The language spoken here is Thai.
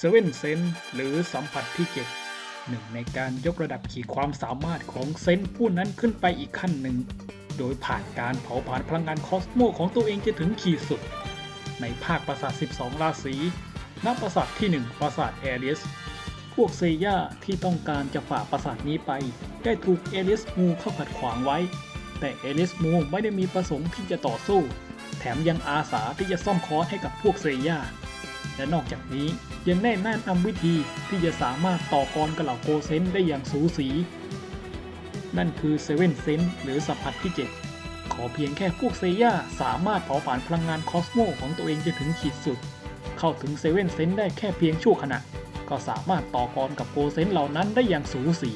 เซเว่นเซนหรือสัมผัสที่7หนึ่งในการยกระดับขีดความสามารถของเซนผู้นั้นขึ้นไปอีกขั้นหนึ่ง โดยผ่านการเผาผลาญพลังงานคอสโมของตัวเองจะถึงขีดสุด ในภาคปราสาท 12 ราศีณปราสาทที่ 1 ปราสาทแอเรียสพวกเซย่าที่ต้องการจะฝ่าปราสาทนี้ไป ได้ถูกเอลิสมูเข้าขัดขวางไว้ แต่เอลิสมูไม่ได้มีประสงค์ที่จะต่อสู้ แถมยังอาสาที่จะซ่อมคอร์สให้กับพวกเซย่า และนอกจากนี้ยังได้แนะนำวิธีที่จะสามารถต่อกรกับเหล่าโกเซนได้อย่างสูสี นั่นคือเซเว่นเซนหรือสัมผัสที่ 7 ขอเพียงแค่พวกเซย่าสามารถเผาผลาญพลังงานคอสโมของตัวเองจะถึงขีดสุด เข้าถึงเซเว่นเซนได้แค่เพียงชั่วขณะ ก็สามารถต่อกรกับโกเซนเหล่านั้นได้อย่างสูสี